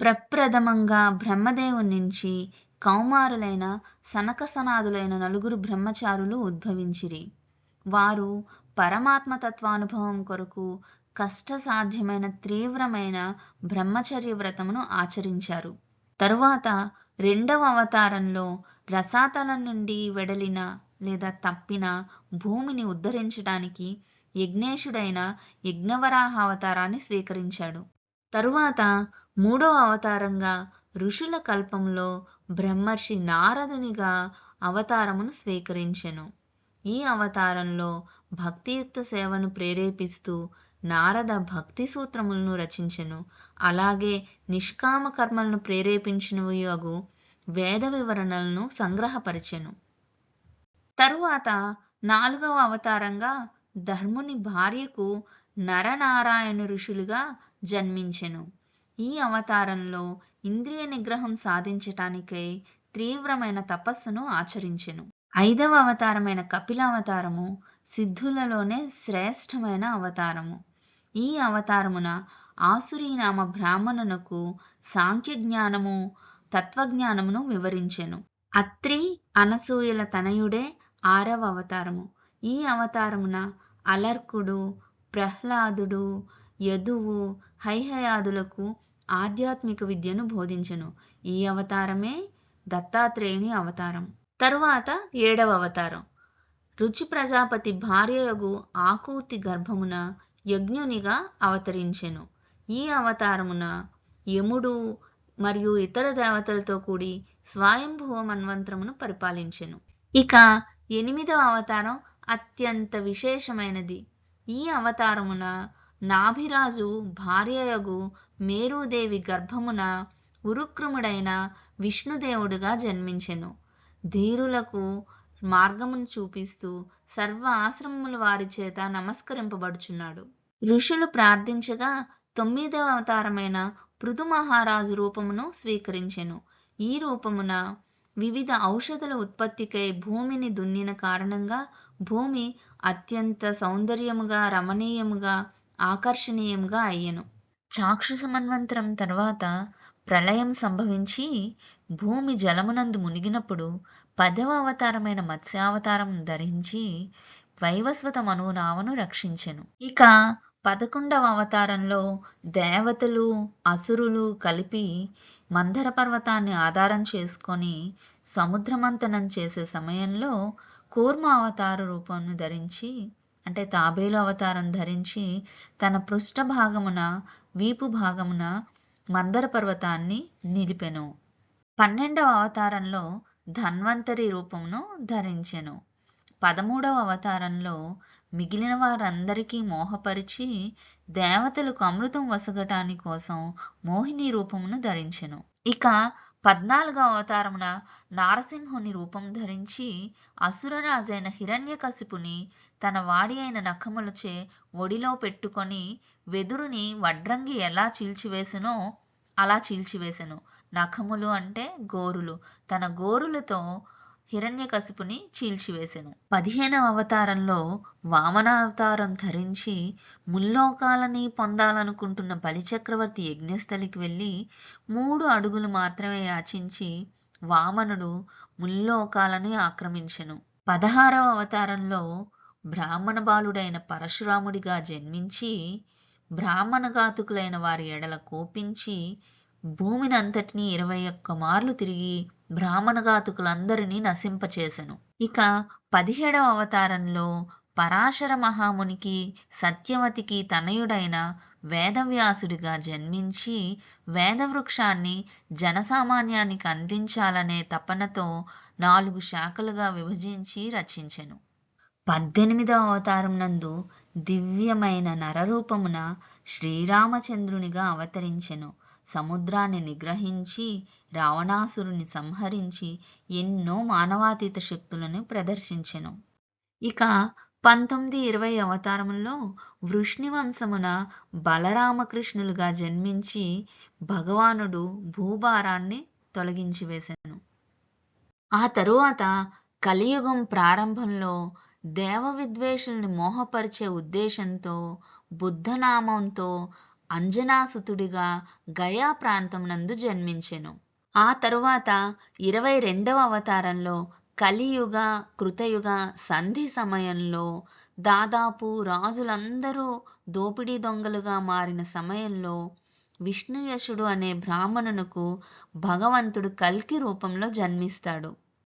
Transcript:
ప్రప్రథమంగా బ్రహ్మదేవుని నుంచి కౌమారులైన సనకసనాదులైన నలుగురు బ్రహ్మచారులు ఉద్భవించిరి. వారు పరమాత్మ తత్వానుభవం కొరకు కష్ట సాధ్యమైన తీవ్రమైన బ్రహ్మచర్య వ్రతమును ఆచరించారు. తరువాత రెండవ అవతారంలో రసాతలం నుండి వెడలిన లేదా తప్పిన భూమిని ఉద్ధరించడానికి యజ్ఞేశుడైన యజ్ఞవరాహ అవతారాన్ని స్వీకరించాడు. తరువాత మూడవ అవతారంగా ఋషుల కల్పంలో బ్రహ్మర్షి నారదునిగా అవతారమును స్వీకరించెను. ఈ అవతారంలో భక్తియుక్త సేవను ప్రేరేపిస్తూ నారద భక్తి సూత్రములను రచించెను. అలాగే నిష్కామ కర్మలను ప్రేరేపించినవియగు వేద వివరణలను సంగ్రహపరిచెను. తరువాత నాలుగవ అవతారంగా ధర్ముని భార్యకు నరనారాయణ ఋషులుగా జన్మించెను. ఈ అవతారంలో ఇంద్రియ నిగ్రహం సాధించటానికై తీవ్రమైన తపస్సును ఆచరించెను. ఐదవ అవతారమైన కపిలావతారము సిద్ధులలోనే శ్రేష్టమైన అవతారము. ఈ అవతారమున ఆసురీనామ బ్రాహ్మణునకు సాంఖ్య జ్ఞానము తత్వజ్ఞానమును వివరించెను. అత్రి అనసూయల తనయుడే ఆరవ అవతారము. ఈ అవతారమున అలర్కుడు ప్రహ్లాదుడు యదువు హైహయాదులకు ఆధ్యాత్మిక విద్యను బోధించెను. ఈ అవతారమే దత్తాత్రేయుని అవతారం. తరువాత ఏడవ అవతారం. రుచి ప్రజాపతి భార్యయగు ఆకూతి గర్భమున యజ్ఞునిగా అవతరించెను. ఈ అవతారమున యముడు మరియు ఇతర దేవతలతో కూడి స్వయంభువ మన్వంతరమును పరిపాలించెను. ఇక ఎనిమిదవ అవతారం అత్యంత విశేషమైనది. ఈ అవతారమున నాభిరాజు భార్యయగు మేరుదేవి గర్భమున ఉరుక్రముడైన విష్ణుదేవుడుగా జన్మించెను. ధీరులకు మార్గమును చూపిస్తూ సర్వ ఆశ్రమముల వారి చేత నమస్కరింపబడుచున్నాడు. ఋషులు ప్రార్థించగా తొమ్మిదవ అవతారమైన పృథు మహారాజు రూపమును స్వీకరించెను. ఈ రూపమున వివిధ ఔషధుల ఉత్పత్తికై భూమిని దున్నిన కారణంగా భూమి అత్యంత సౌందర్యముగా రమణీయముగా ఆకర్షణీయంగా అయ్యెను. చాక్షుష మన్వంతరం తర్వాత ప్రళయం సంభవించి భూమి జలమునందు మునిగినప్పుడు పదవ అవతారమైన మత్స్యావతారం ధరించి వైవస్వత మనునామను రక్షించెను. ఇక పదకొండవ అవతారంలో దేవతలు అసురులు కలిపి మందర పర్వతాన్ని ఆధారం చేసుకొని సముద్రమంతనం చేసే సమయంలో కూర్మ అవతార రూపాన్ని ధరించి అంటే తాబేలు అవతారం ధరించి తన పృష్ఠ భాగమున వీపు భాగమున మందర పర్వతాన్ని నిలిపెను. పన్నెండవ అవతారంలో ధన్వంతరి రూపమును ధరించెను. పదమూడవ అవతారంలో మిగిలిన వారందరికీ మోహపరిచి దేవతలకు అమృతం వసగటాని కోసం మోహిని రూపమును ధరించెను. ఇక పద్నాలుగవ అవతారమున నారసింహుని రూపం ధరించి అసురరాజైన హిరణ్యకశిపుని తన వాడి అయిన నఖములచే ఒడిలో పెట్టుకొని వెదురుని వడ్రంగి ఎలా చీల్చివేసెనో అలా చీల్చివేసెను. నఖములు అంటే గోరులు. తన గోరులతో హిరణ్యకశిపుని చీల్చివేసెను. పదిహేనవ అవతారంలో వామనావతారం ధరించి ముల్లోకాలని పొందాలనుకుంటున్న బలిచక్రవర్తి యజ్ఞస్థలికి వెళ్ళి మూడు అడుగులు మాత్రమే యాచించి వామనుడు ముల్లోకాలని ఆక్రమించెను. పదహారవ అవతారంలో బ్రాహ్మణ బాలుడైన పరశురాముడిగా జన్మించి బ్రాహ్మణ ఘాతుకులైన వారి ఎడల కోపించి భూమిని అంతటినీ ఇరవై ఒక్క మార్లు తిరిగి బ్రాహ్మణఘాతుకులందరినీ నశింపచేసెను. ఇక పదిహేడవ అవతారంలో పరాశర మహామునికి సత్యవతికి తనయుడైన వేదవ్యాసుడిగా జన్మించి వేదవృక్షాన్ని జనసామాన్యానికి అందించాలనే తపనతో నాలుగు శాఖలుగా విభజించి రచించెను. పద్దెనిమిదవ అవతారం నందు దివ్యమైన నరరూపమున శ్రీరామచంద్రునిగా అవతరించెను. సముద్రాన్ని నిగ్రహించి రావణాసురుని సంహరించి ఎన్నో మానవాతీత శక్తులను ప్రదర్శించెను. ఇక పంతొమ్మిది ఇరవై అవతారంలో వృష్ణి వంశమున బలరామకృష్ణులుగా జన్మించి భగవానుడు భూభారాన్ని తొలగించి వేశాను ఆ తరువాత కలియుగం ప్రారంభంలో దేవ విద్వేషుల్ని మోహపరిచే ఉద్దేశంతో బుద్ధనామంతో అంజనాసుతుడిగా గయా ప్రాంతం నందు జన్మించెను. ఆ తరువాత ఇరవై రెండవ అవతారంలో కలియుగ కృతయుగ సంధి సమయంలో దాదాపు రాజులందరూ దోపిడీ దొంగలుగా మారిన సమయంలో విష్ణుయశుడు అనే బ్రాహ్మణునకు భగవంతుడు కల్కి రూపంలో జన్మిస్తాడు.